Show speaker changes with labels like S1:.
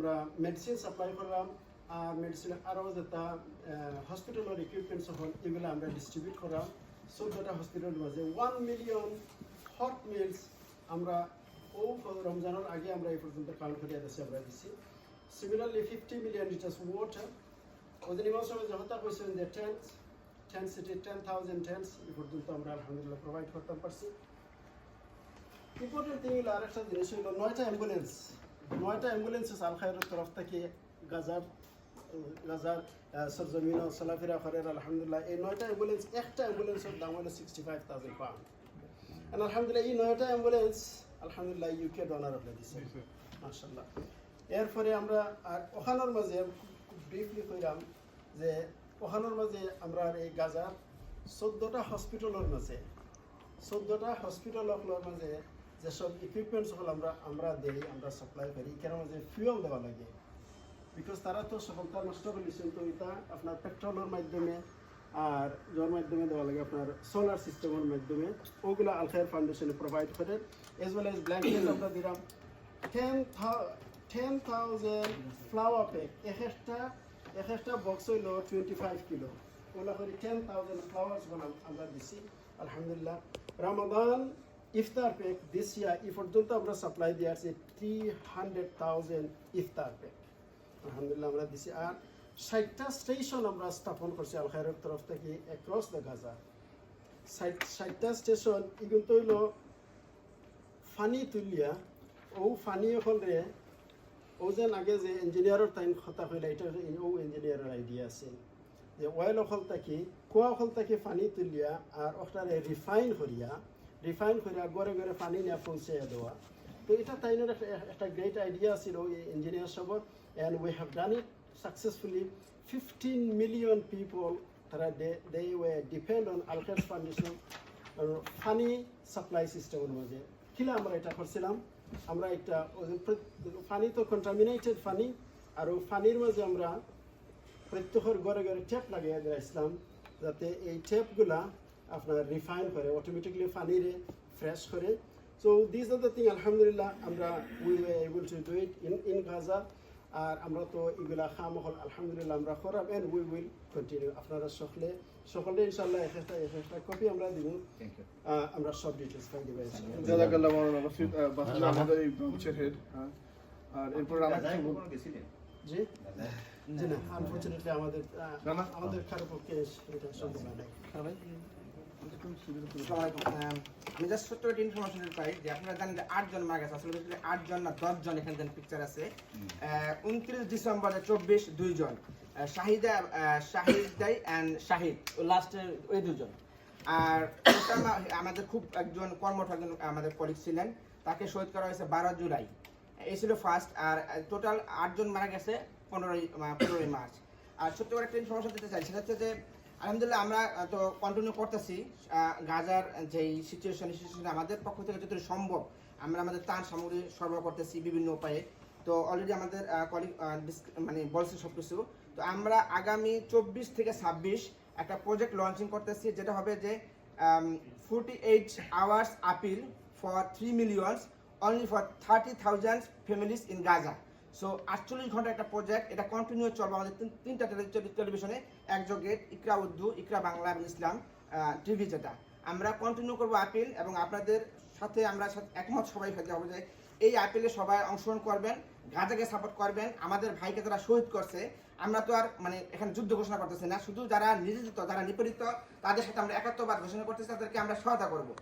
S1: আমরা medicine supply করলাম, আর medicine আরও যেটা হসপিটালের ইকুইপমেন্টস হল এগুলো আমরা ডিস্ট্রিবিউট করলাম। চোদ্দটা হসপিটালের মাঝে ওয়ান মিলিয়ন হট মিলস আমরা ও রমজানের আগে আমরা এই পর্যন্ত কাউন্ট করিয়া দিচ্ছি আমরা দিচ্ছি similarly fifty million litres water ওদের ইমাম সাহেব যহতা যে tens ten city ten thousand tens এই পর্যন্ত আমরা আলহামদুলিল্লাহ প্রোভাইড করতে পারছি। ইম্পর্টেন্ট থিং হলো আরেকটা জিনিস হলো নয়টা অ্যাম্বুলেন্স নয়টা অ্যাম্বুলেন্স আল খায়ের তরফ থেকে গাজার গাজার সরজমিন চলাফেরা করেন আলহামদুলিল্লাহ এই নয়টা অ্যাম্বুলেন্স একটা অ্যাম্বুলেন্সের দাম হলো সিক্সটি ফাইভ থাউজেন্ড পাউন্ড আলহামদুলিল্লাহ এই নয়টা অ্যাম্বুলেন্স আলহামদুলিল্লাহ ইউকে ডলার আপনি দিচ্ছে মার্শাল্লাহ এরপরে আমরা আর ওখানোর মাঝে ব্রিফলি কইলাম যে ওখানোর মাঝে আমরা এই গাজার চোদ্দোটা হসপিটালের মাঝে চোদ্দোটা হসপিটালের মাঝে যেসব ইকুইপমেন্টস হল আমরা আমরা দেই, আমরা সাপ্লাই করি কেন মাঝে ফিউল দেওয়া লাগে। বিকজ তারা তো সফলতা নষ্ট করেছেন, তো এটা আপনার পেট্রোলের মাধ্যমে আর যার মাধ্যমে দেওয়া লাগে, আপনার সোলার সিস্টেমের মাধ্যমে। ওগুলো আলখায়ের ফাউন্ডেশনে প্রোভাইড করে এজ ওয়েল এজ ব্ল্যাঙ্কেট আমরা দিলাম। Ten ten thousand flour pack এক একটা এক একটা বক্স হইল টোয়েন্টি ফাইভ কিলো ওগুলো করে টেন থাউজেন্ড ফ্লাওয়ার্স বানাম আমরা দিছি। আলহামদুলিল্লাহ। রমাদান ইফতার প্যাক দিস ইয়ার এই পর্যন্ত আমরা সাপ্লাই দিয়ে আসছি থ্রি হান্ড্রেড থাউজেন্ড ইফতার প্যাক আলহামদুলিল্লাহ আমরা দিছি। আর ষাটটা স্টেশন আমরা স্থাপন করছি আল খায়ের তরফ থেকে অ্যাক্রস দ্য গাজা ষাট, ষাটটা স্টেশন এগুলো তো হইল ফানি তুলিয়া। ও ফানি হলে ও যেন আগে যে ইঞ্জিনিয়ারের টাইম কথা কইলে এটা ও ইঞ্জিনিয়ারের আইডিয়া আছে। যে অয়েল অকল থাকি কুয়া অকল থাকি পানি তুলিয়া, আর ওটারে রিফাইন করিয়া রিফাইন করিয়া গড়ে গড়ে পানি নিয়ে পৌঁছে দেওয়া। তো এটা তাইনের একটা গ্রেট আইডিয়া ছিল ইঞ্জিনিয়ার সবর and we have done it successfully fifteen million people তারা দে ওয়ে ডিপেন্ড অন আলকেস ফাউন্ডেশন পানি সাপ্লাই সিস্টেমের মাঝে কিলা আমরা এটা করছিলাম? আমরা একটা, পানি তো কন্টামিনেটেড পানি, আর পানির মাঝে আমরা প্রত্যেকের ঘরে ঘরে টেপ লাগিয়ে দিয়েছিলাম, যাতে এই টেপগুলা আপনার রিফাইন করে অটোমেটিকলি পানিরে ফ্রেশ করে। So this are the thing আলহামদুলিল্লাহ আমরা we were able to do it in in Gaza আর আমরা তো এগুলা খাম হল আলহামদুলিল্লাহ আমরা করাম এন্ড উই উইল কন্টিনিউ আপনারা সকলে সকলে ইনশাল্লাহ এক একটা এক একটা কপি আমরা দিব।
S2: থ্যাংক ইউ
S1: আহ, আমরা সব ডিটেলস পাই দিব
S3: জাজাকাল্লাহ মাওলানা মাসুদ বাহাদুর আমাদের এই ব্রাঞ্চের হেড আর এরপর বল-
S2: গেছিলেন?
S1: জি? জি না আনফরচুনেটলি আমাদের। আমাদের কারও পক্ষে এটা সম্ভব না
S4: আসসালামু আলাইকুম। উনত্রিশ ডিসেম্বর চব্বিশ আর আমাদের খুব একজন কর্মঠ আমাদের কলিগ ছিলেন। তাকে শহীদ করা হয়েছে বারো জুলাই। এই ছিল ফার্স্ট আর টোটাল আটজন মারা গেছে পনেরোই পনেরোই মার্চ। আর ছোট্ট করে একটা ইনফরমেশন দিতে চাই, সেটা হচ্ছে যে আলহামদুলিল্লাহ, আমরা তো কন্টিনিউ করতেছি। গাজার যেই সিচুয়েশন সিচুয়েশন আমাদের পক্ষ থেকে যতটুকু সম্ভব আমরা আমাদের তার সামগ্রী সরবরাহ করতেছি বিভিন্ন উপায়ে। তো অলরেডি আমাদের মানে বলছে সব কিছু তো আমরা আগামী চব্বিশ থেকে ছাব্বিশ একটা প্রজেক্ট লঞ্চিং করতেছি, যেটা হবে যে forty eight hours appeal for three millions only for thirty thousand families in Gaza so আটচল্লিশ ঘণ্টা একটা প্রজেক্ট এটা কন্টিনিউ চলবে আমাদের তিন- তিনটা টেলি- টেলিভিশনে একযোগে ইকরা উর্দু, ইকরা বাংলা এবং ইসলাম টিভি যেটা। আমরা কন্টিনিউ করব আপিল এবং আপনাদের সাথে আমরা একমত সবাই হতে হবে যে এই আপিলে সবাই অংশগ্রহণ করবেন, গাজাকে সাপোর্ট করবেন, আমাদের ভাইকে যারা শহীদ করছে, আমরা তো আর মানে এখানে যুদ্ধ ঘোষণা করতেছি না, শুধু যারা নির্যাতিত যারা নিপীড়িত, তাদের সাথে আমরা একাত্মবাদ ঘোষণা করতেছি, তাদেরকে আমরা সহায়তা করব।